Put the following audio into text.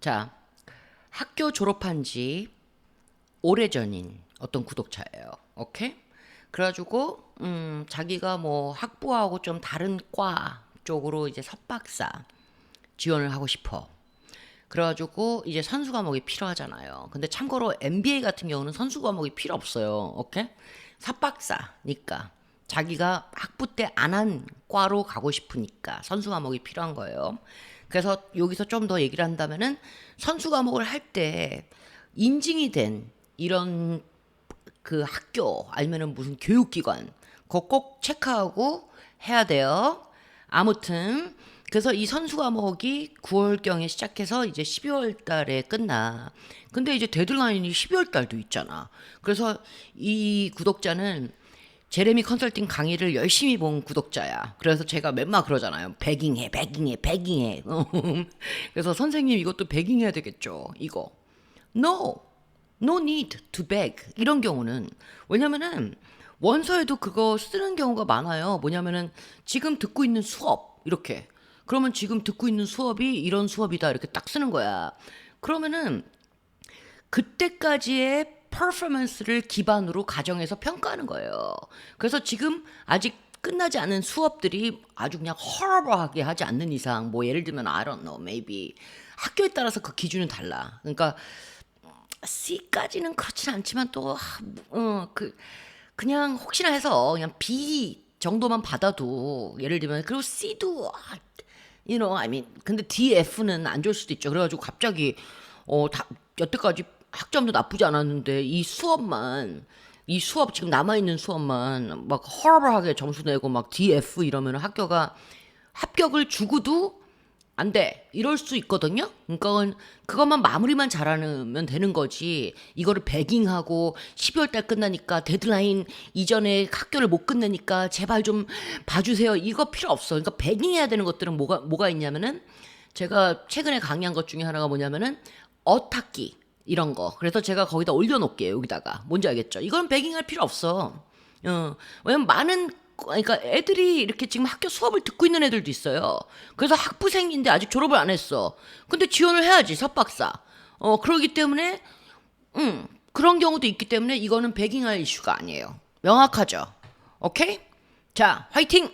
자, 학교 졸업한 지 오래전인 어떤 구독자예요. 오케이? 그래가지고 음, 자기가 뭐 학부하고 좀 다른 과 쪽으로 이제 석박사 지원을 하고 싶어. 그래가지고 이제 선수 과목이 필요하잖아요. 근데 참고로 MBA 같은 경우는 선수 과목이 필요 없어요. 오케이? 석박사니까 자기가 학부 때 안 한 과로 가고 싶으니까 선수 과목이 필요한 거예요. 그래서 여기서 좀 더 얘기를 한다면은 선수 과목을 할 때 인증이 된 이런 그 학교 아니면은 무슨 교육기관 그거 꼭 체크하고 해야 돼요. 아무튼 그래서 이 선수 과목이 9월경에 시작해서 이제 12월 달에 끝나. 근데 이제 데드라인이 12월 달도 있잖아. 그래서 이 구독자는 제레미 컨설팅 강의를 열심히 본 구독자야. 그래서 제가 맨날 그러잖아요. 베깅해, 베깅해, 베깅해. 그래서 선생님 이것도 베깅해야 되겠죠. 이거. No. No need to beg. 이런 경우는 왜냐면은 원서에도 그거 쓰는 경우가 많아요. 뭐냐면은 지금 듣고 있는 수업 이렇게. 그러면 지금 듣고 있는 수업이 이런 수업이다 이렇게 딱 쓰는 거야. 그러면은 그때까지의 퍼포먼스를 기반으로 가정에서 평가하는 거예요. 그래서 지금 아직 끝나지 않은 수업들이 아주 그냥 허러버하게 하지 않는 이상 뭐 예를 들면 I don't know maybe 학교에 따라서 그 기준은 달라. 그러니까 C까지는 그렇진 않지만 또어그 그냥 혹시나 해서 그냥 B 정도만 받아도 예를 들면 그리고 C도 아, you know I mean 근데 D, F는 안 좋을 수도 있죠. 그래가지고 갑자기 어다 여태까지 학점도 나쁘지 않았는데 이 수업만 이 수업 지금 남아 있는 수업만 막 허러버하게 점수 내고 막 DF 이러면 학교가 합격을 주고도 안 돼. 이럴 수 있거든요. 그러니까 그것만 마무리만 잘하면 되는 거지. 이거를 배깅하고 12월 달 끝나니까 데드라인 이전에 학교를 못 끝내니까 제발 좀 봐주세요. 이거 필요 없어. 그러니까 배깅해야 되는 것들은 뭐가 뭐가 있냐면은 제가 최근에 강의한 것 중에 하나가 뭐냐면은 어탁기 이런 거. 그래서 제가 거기다 올려놓을게요. 여기다가 뭔지 알겠죠? 이건 배깅할 필요 없어. 어, 왜냐면 많은 그러니까 애들이 이렇게 지금 학교 수업을 듣고 있는 애들도 있어요. 그래서 학부생인데 아직 졸업을 안 했어. 근데 지원을 해야지 석박사. 어 그러기 때문에 음 그런 경우도 있기 때문에 이거는 배깅할 이슈가 아니에요. 명확하죠. 오케이? 자 화이팅!